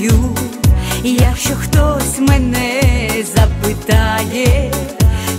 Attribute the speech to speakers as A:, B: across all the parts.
A: знаю, якщо хтось мене запитає,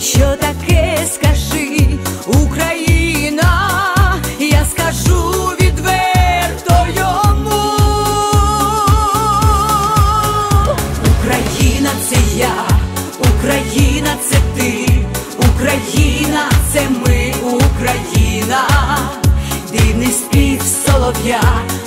A: що таке скажи Україна, я скажу відверто Україна це я, Україна це ти, Україна це ми, Україна, дивний спів солов'я.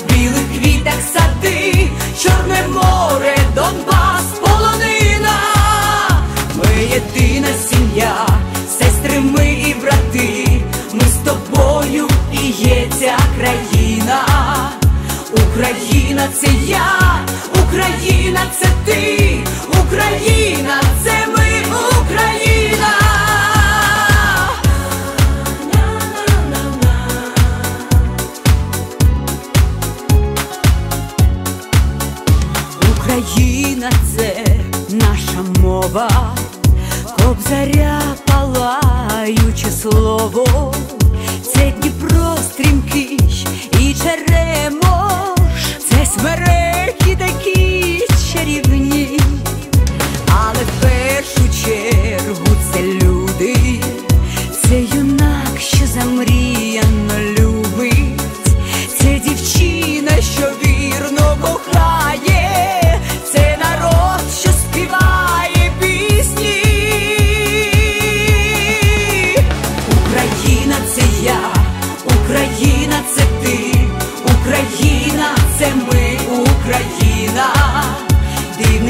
A: Україна це я, Україна це ти, Україна це ми, Україна. Україна це наша мова, кобзаря це смереки такі чарівні, але в першу чергу це люди, це юнак, що замріяно любить, це дівчина, що вірно кохає, це народ, що співає пісні. Україна це я, Україна це ти, Україна це ми,